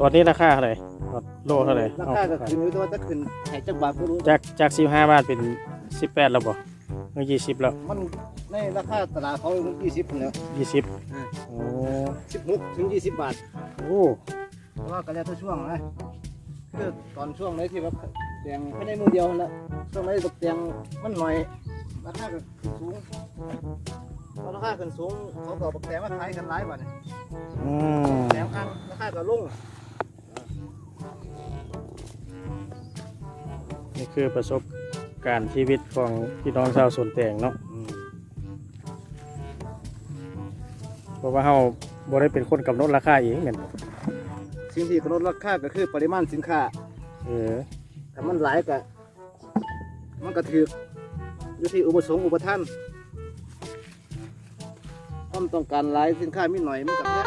ตอนนี้ราคาเท่าไหร่โลเท่าไหร่ราเอาคาก็ขึ้นอยู่แต่ว่าจะขึ้นให้จักบาทบ่รู้จากจากสิบห้าบาทเป็นสิบแปดแล้วบ่เมื่อยี่สิบแล้ว มันในราคาตลาดเขามัน20พุ่นแหล้วยี่สิบอ่าโอ้16ถึง20บาทโอ้เพราะว่าก็แล้วแต่ช่วงนะคือตอนช่วงไหนที่ว่าแตงไม่ได้มือเดียวนั่นแหละช่วงไหนตกแตงมันหน่อยราคาก็สูง พอราคาขึ้นสูงเขาก็บอกแตงมาขายกันหลายบาทเนี่ยอืมแตงข้างราคาก็ลงนี่คือประสบการณ์ชีวิตของพี่น้องชาวสวนแตงเนาะเพราะว่าเราบ่ได้เป็นคนกำหนดราคาเองเหมือนสิ่งที่กำหนดราคาก็คือปริมาณสินค้าเออถ้ามันหลายก็มันก็ถืออยู่ที่อุปสงค์อุปทาน ความต้องการหลายสินค้ามีหน่อยมันก็แพง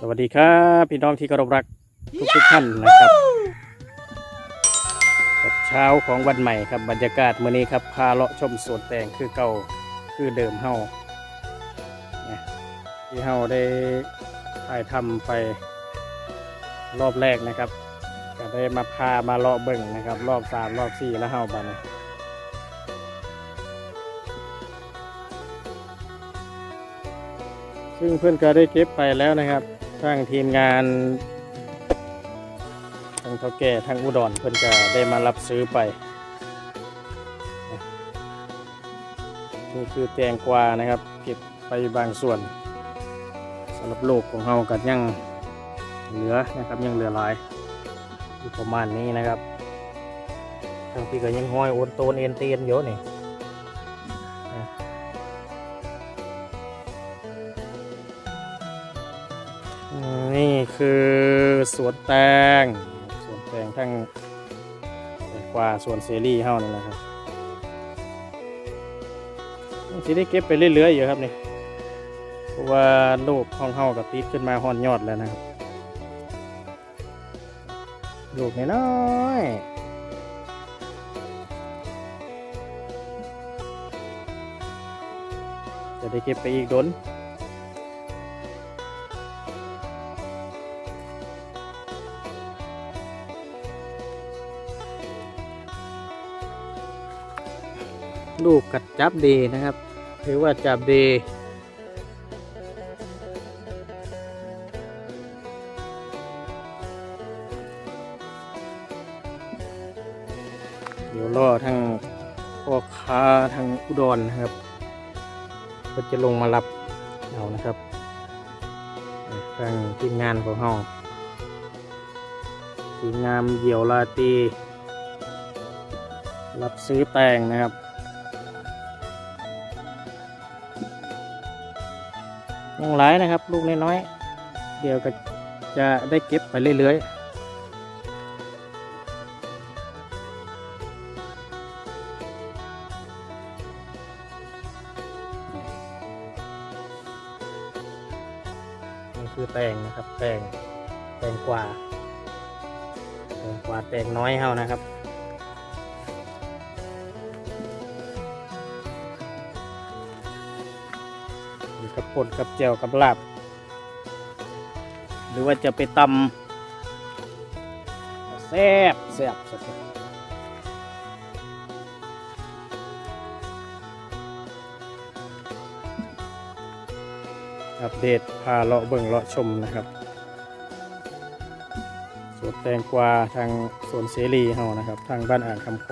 สวัสดีครับพี่น้องที่เคารพรักทุกทุกท่านนะครับกับเช้าของวันใหม่ครับบรรยากาศมื้อนี้ครับพาเลาะชมสวนแตงคือเก่าคือเดิมเฮาเนี่ยที่เฮาได้ ถ่ายทำไปรอบแรกนะครับก็ได้มาพามาเลาะเบิ่งนะครับ รอบสามรอบสี่แล้วเฮาบันซึ่งเพื่อนก็ได้เก็บไปแล้วนะครับทางทีมงานทางเท่าแก่ทางอุดรเพื่อนก็ได้มารับซื้อไปนี่คือแตงกวานะครับ เก็บไปบางส่วนำหรับโลกของเรากันยังเหลือนะครับยังเหลือหลายอยู่ประมาณนี้นะครับทางพี่ก็ยังห้อยโอนโตนเอ็นเตียนเยอะนี่นี่คือสวนแตงสวนแตงทั้งแตงกวาสวนเซรีเฮานี่นะครับสิได้เก็บไปเรื่อยๆอยู่ครับนี่ ราะว่าโลกห้องเฮากับติดขึ้นมาฮอนยอดแล้วนะครับลูกน้อยๆจะได้เก็บไปอีกดนลูกกัดจับดีนะครับ ถือว่าจับดี เดี๋ยวรอทางพ่อค้าทางอุดรนะครับ ก็จะลงมารับเอานะครับทางทีมงานของเราทีมงานเหยี่ยวลาตี รับซื้อแตงนะครับ ยังหลายนะครับ ลูกน้อยๆเดี๋ยวก็จะได้เก็บไปเรื่อยๆ คือแตงนะครับ แตงแตงกว่าแตงกว่าแตงน้อยเฮานะครับอยู่กับป่นกับเจียวกับลาบ หรือว่าจะไปตำแซ่บแซ่บแซ่บ อัปเดตพาเลาะเบิ่งเลาะชมนะครับสวนแตงกวาทางสวนเสรีเฮานะครับ ทางบ้านอ่างคำโค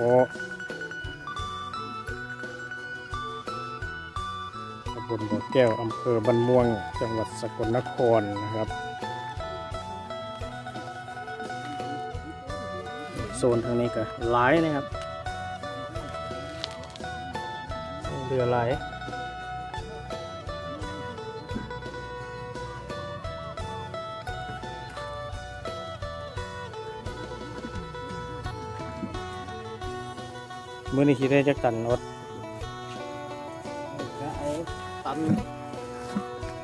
ตำบลบ่อแก้วอำเภอบันม่วง จังหวัดสกลนครนะครับโซนทางนี้ก็หลายนะครับเรือหลาย มื่อนี้คิดได้จักตันรถก็เอาตัน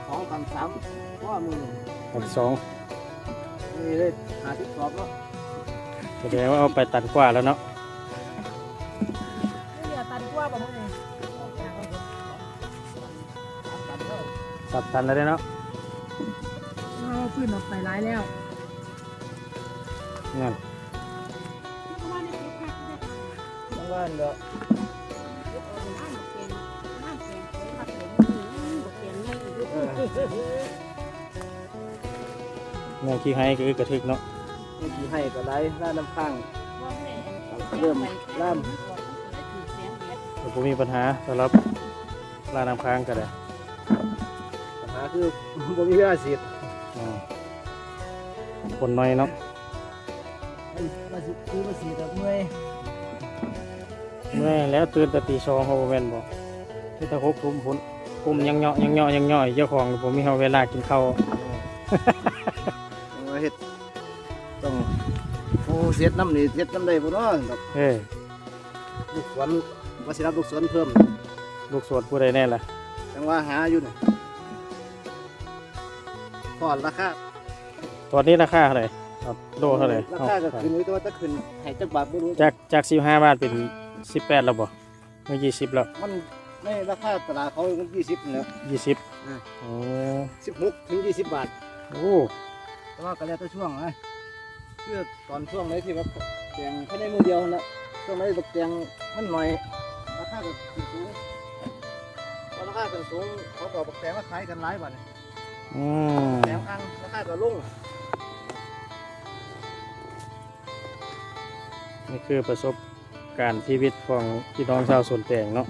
สองตันสามเพราะว่ามือหนึ่งตันสองนี่ได้หาที่สอบเนาะแสดงว่าเอาไปตันกว่าแล้วเนาะไม่เหลือตันกว่าบ่มื้อนี้ตันเท่าสับตันแล้วเด้อเนาะเอาฟื้นออกไปหลายแล้วนั่น ทั้งวันเด้อเออแม่ขี้ให้ก็อึกกระทึกเนาะนี่กี่ให้ก็ได้ล่าน้ำข้างเริ่มล่ามแต่ผมมีปัญหาสำหรับร้านน้ำค้างก็ได้ปัญหาคือบ่มีเวลาสิทธิ์อืมคนน้อยเนาะมาสิคือมาสิแบบเมื่อย เมื่อยแล้วตื่นแต่ตีสองเขาบ่แม่นบอกที่ตะคบทุ่มพุ่นกลุ่มยังเหยาะยังเหยาะยังย่อยเจ้าของผมมีเวลากินข้าวต้องมาเฮ็ดต้องโอ้เสียดน้ำนี่เสียดน้ำได้บ่เนาะดอกเอ้ยลูกสวนว่าสิรับลูกสวนเพิ่ม ลูกสวนผู้ใดแน่ล่ะจังว่าหาอยู่นี่พอดราคาตอนนี้ราคาเท่าไหร่ครับโลเท่าไหร่ราคาก็ขึ้นอยู่แต่ว่าจะขึ้นให้จักบาทบ่รู้จากจากสิบห้าบาทเป็น สิบแปดแล้วบ่เมื่อยี่สิบแล้วมันในราคาตลาดเขามัน20นี่แหละยี่สิบอ่า โอ้16ถึง20บาทโอ้แต่ว่าก็แล้วแต่ช่วงนะคือตอนช่วงไหนที่ว่าแตงแค่ในมือเดียวนั่นแหละช่วงไหนตกแตงมันหน่อยราคาก็ขึ้นสูงพอราคาขึ้นสูงเขาก็บอกแตงมาขายกันหลายบาทนี่อืมแตงอังราคาก็ลงนี่คือประสบ การณ์ชีวิตของพี่น้องชาวสวนแตงเนาะ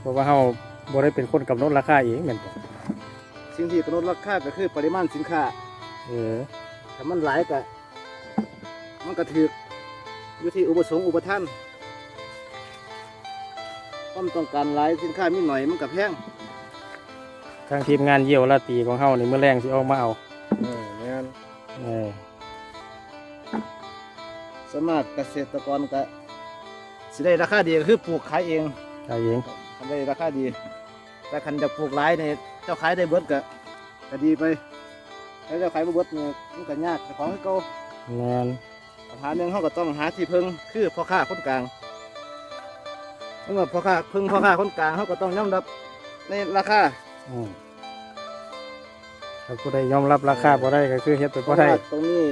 เพราะว่าเราบ่ได้เป็นคนกำหนดราคาเองแม่นบ่สิ่งที่กำหนดราคาก็คือปริมาณสินค้าเออถ้ามันหลายก็มันก็ถืออยู่ที่อุปสงค์อุปทานความต้องการหลายสินค้ามีหน่อยมันก็แพงทางทีมงานเยี่ยวลาตีของเฮานี่มื้อแรงสิออกมาเอาเออแม่นเออ สวนมากเกษตรกรก็สิได้ราคาดีก็คือปลูกขายเองขายเองคันได้ราคาดี แต่คันจะปลูกหลายเนี่ยเจ้าขายได้เบิดก็ก็ดีไปถ้าเจ้าขายบ่เบิดเนี่ยมันก็ยากแต่ของให้เก่าแม่นปัญหาหนึ่งเขาก็ต้องหาที่พึ่งคือพ่อค้าคนกลางเมื่อพ่อค้าพึ่งพ่อค้าคนกลางเขาก็ต้องยอมรับในราคาอืมถ้าผู้ใดยอมรับราคาบ่ได้ก็คือเฮ็ดไปบ่ได้เพราะว่าตรงนี้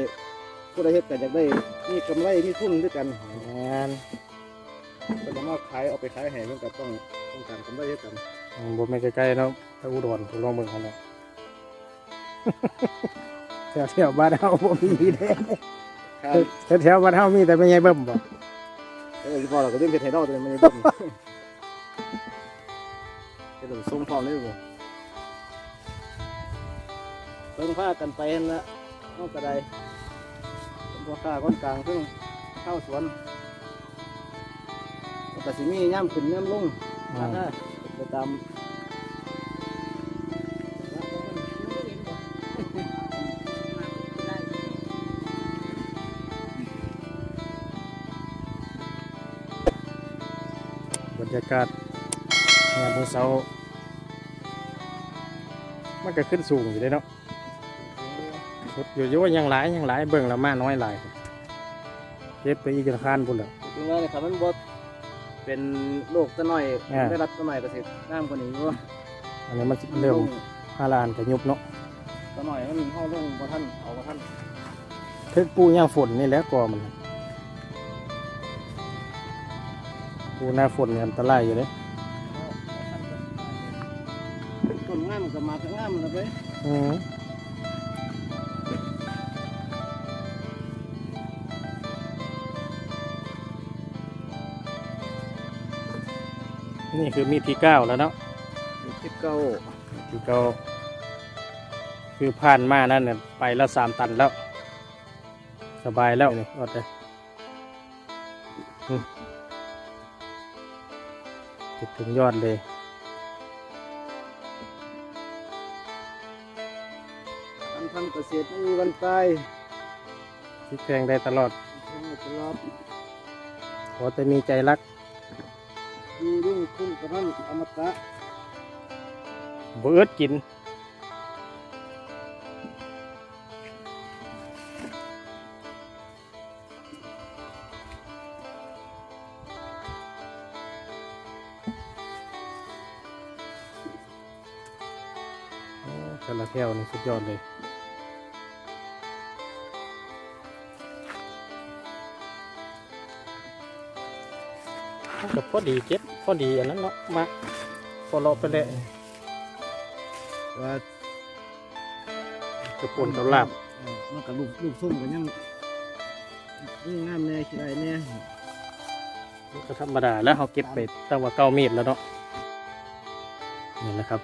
ผู้ใดเฮ็ดก็อยากได้มีกำไรมีทุนด้วยกันแม่นก็จะมาขายเอาไปขายให้มันก็ต้องต้องการกำไรด้วยกันอืมบ่แม่นใกล้ๆเนาะถ้าอุดรผมลองเบิ่งหั่นแหละแถวๆบ้านเฮาบ่มีเด้ครับแถวๆบ้านเฮามีแต่แม่ใหญ่เบิ่มบ่เออพอเราก็เล่นเพชรไทยนอกตัวนี้ไม่ได้เบิ่งเป็นหลุมทรงพร้อมเลยบ่เพิ่งพากันไปนั่นละเอากระไดเป็น พ่อค้าคนกลางเพิ่งเข้าสวนมันก็สิมีย่ำขึ้นย่ำลงอืรามคาไปตามบรรยากาศงานมื้อเช้ามันก็ขึ้นสูงอยู่เด้เนาะสุ ดอยู่อยู่ว่ายังหลายยังหลายเบิ่งแล้วมาน้อยหลายเก็บไปอีกธนาคารพุ่นแหล้วถึงว่าเนี่ยครับมันบดเป็นโรคตะหน่อยอ่าได้รับตะหน่อยก็สิน้ำกว่านี้อยู่อันนี้มันสิเริ่มฮาลานกับยุบเนาะตะหน่อยมันเข้าลงบ่ท่านเอาบ่ท่านถึกปูย่างฝนนี่แหล้วก่อมันน่ะปูหน้าฝนเนี่ยอันตรายอยู่เด้ต้นงามก็มาก็งามแล้วไปอื นี่คือมีดที่เก้าแล้วเนาะสิบเก้าที่เก้าคือผ่านมานั่นเนี่ยไปละสามตันแล้ว สบายแล้วนี่อดเลยอืมติดถึงยอดเลยทำทำเกษตรไม่มีวันตายพลิกแพงได้ตลอดทำมาตลอดขอแต่มีใจรัก มีรุ่งคุ้นกระทั่งอมตะเบิดกิน แต่ละแยวนี่สุดยอดเลย กับพอดีเก็บพอดีอันนั้นเนาะมาพอเลาะไปเลยว่ากระปนกับลาบเออมันกับลูกลูกส้มก็ยังนี่งามแน่ขี้ไรแน่มันก็ธรรมดาแล้วเขาเก็บไปตั้งว่าเก้ามีดแล้วเนาะนี่แหละครับ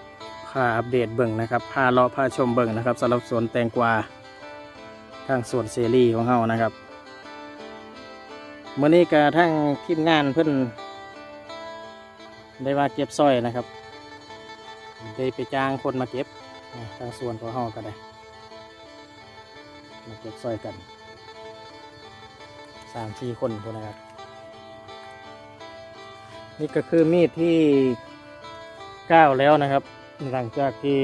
พาอัปเดตเบิ่งนะครับพาเลาะพาชมเบิ่งนะครับสำหรับสวนแตงกวาทางสวนเซรีของเฮานะครับเมื่อนี้ก็ทั้งทีมงานเพิ่น ได้ว่าเก็บสร้อยนะครับ ได้ไปจ้างคนมาเก็บทางส่วนของเฮาก็ได้ มาเก็บสร้อยกันสามสี่คนพวกนะครับ นี่ก็คือมีดที่เก้าแล้วนะครับ หลังจากที่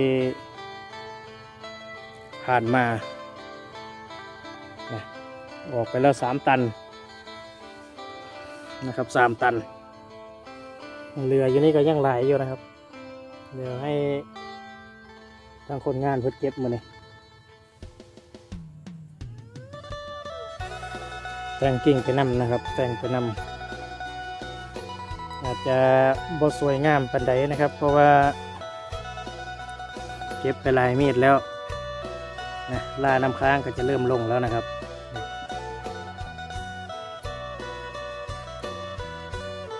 ผ่านมาออกไปแล้วสามตันนะครับสามตัน เรืออยู่นี่ก็ยังไหลอยู่นะครับ เดี๋ยวให้ทางคนงานเพิ่นเก็บมาเนี่ยแต่งกิ่งไปนำนะครับ แต่งไปนำอาจจะบ่สวยงามปันใดนะครับ เพราะว่า เก็บไปลายมีดแล้วนะลาน้ำค้างก็จะเริ่มลงแล้วนะครับ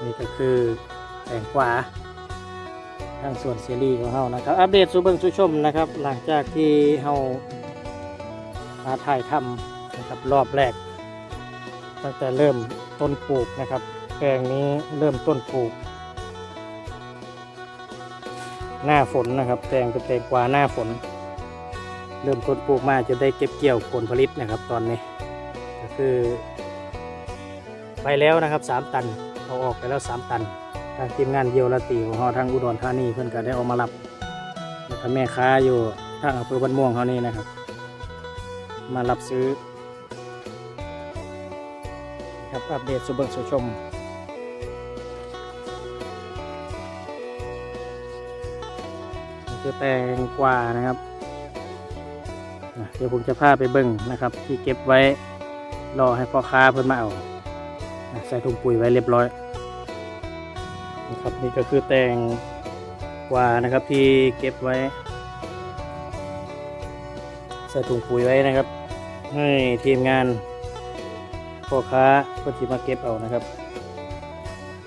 นี่ก็คือ แตงกวาทางส่วนเซรีของเฮานะครับ อัปเดตสู่เบิ่งสู่ชมนะครับ หลังจากที่เฮามาถ่ายทำนะครับรอบแรก ตั้งแต่เริ่มต้นปลูกนะครับแปลงนี้เริ่มต้นปลูก หน้าฝนนะครับแตงเป็นแตงกวาหน้าฝน เริ่มต้นปลูกมาจะได้เก็บเกี่ยวผลผลิตนะครับ ตอนนี้ก็คือ ไปแล้วนะครับสามตันเอาออกไปแล้วสามตัน ทางทีมงานเยียวละตีของเราทางอุดรธานีเพื่อนก็ได้เอามารับแล้วก็แม่ค้าอยู่ทางอำเภอบ้านม่วงเขานี่นะครับ มารับซื้อ ครับอัปเดตสุเบิกสุชมคือแตงกวานะครับ เดี๋ยวผมจะพาไปเบิ่งนะครับ ที่เก็บไว้รอให้พ่อค้าเพิ่นมาเอา ใส่ถุงปุ๋ยไว้เรียบร้อย ครับนี่ก็คือแตงกวานะครับที่เก็บไว้ใส่ถุงปุ๋ยไว้นะครับ ให้ทีมงานพ่อค้าก็สิมาเก็บเอานะครับ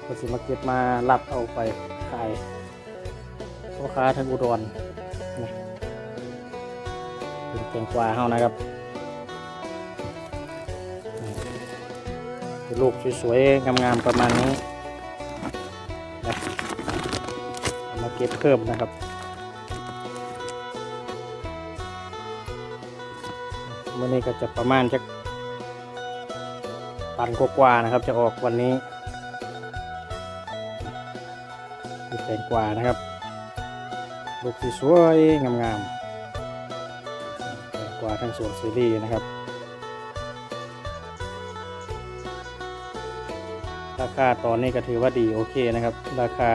ก็สิมาเก็บมารับเอาไปขายพ่อค้าทางอุดรเป็นแตงกวาเฮานะครับลูกสวยๆงามๆประมาณนี้ เก็บเพิ่มนะครับมื่อนี้ก็จะประมาณจะตันกว่าๆนะครับ จะออกวันนี้แตงกวานะครับ ลูกที่สวยงามๆแตงกวาทั้งสวนซีรีส์นะครับ ราคาตอนนี้ก็ถือว่าดีโอเคนะครับ ราคา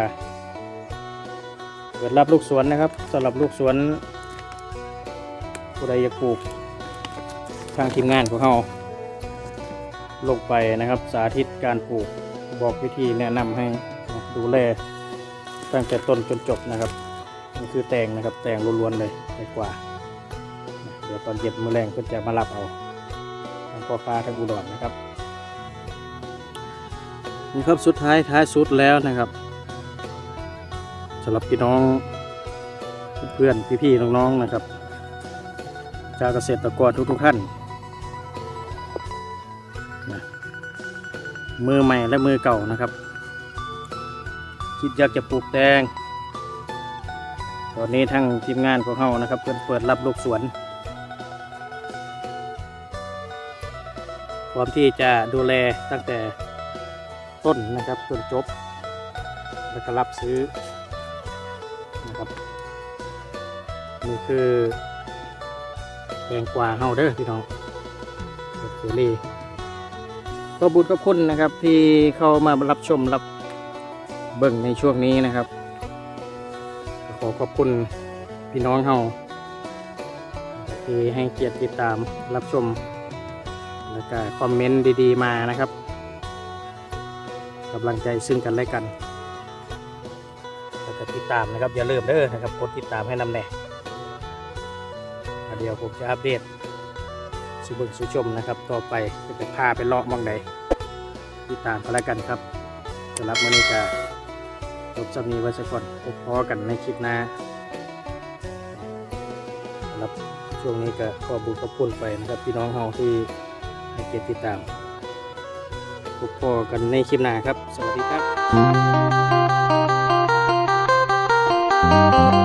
เปิดรับลูกสวนนะครับสำหรับลูกสวนผู้ใดอยากปลูกทางทีมงานของเราลงไปนะครับ สาธิตการปลูกบอกวิธีแนะนำให้ดูแลตั้งแต่ต้นจนจบนะครับนี่คือแตงนะครับ แตงล้วนๆเลยดีกว่า เดี๋ยวตอนเย็นมือแรงก็จะมารับเอาทางพ่อค้าทางอุดรนะครับนี่ครับสุดท้ายท้ายสุดแล้วนะครับ สำหรับพี่น้องเพื่อนๆพี่ๆน้องๆนะครับชาวเกษตรกรทุกๆท่านมือใหม่และมือเก่านะครับ คิดอยากจะปลูกแตง ตอนนี้ทั้งทีมงานของเขานะครับเปิดเปิดรับลูกสวนพร้อมที่จะดูแลตั้งแต่ต้นนะครับจนจบ แล้วก็รับซื้อ นี่คือแตงกวาเฮาเด้อพี่น้องเสรีก็บุญกับคุณนะครับ ที่เข้ามารับชมรับเบิ่งในช่วงนี้นะครับ ขอขอบคุณพี่น้องเฮาที่ให้เกียรติติดตามรับชม แล้วก็คอมเมนต์ดีๆมานะครับกำลังใจซึ่งกันและกันแล้วก็ติดตามนะครับอย่าลืมเด้อนะครับกดติดตามให้นำแน่ เดี๋ยวผมจะอัปเดตสุเบิงสุชมนะครับ ต่อไปจะไปพาไปเลาะมองใดติดตามกันแล้วกันครับสำหรับมื้อนี้ก็จบจำนี้ไว้สักก่อนพบพอกันในคลิปหน้าสำหรับช่วงนี้ก็ขอบุญขอบคุณไปนะครับพี่น้องเฮาที่ให้เกียรติติดตามพบพอกันในคลิปหน้าครับ สวัสดีครับเ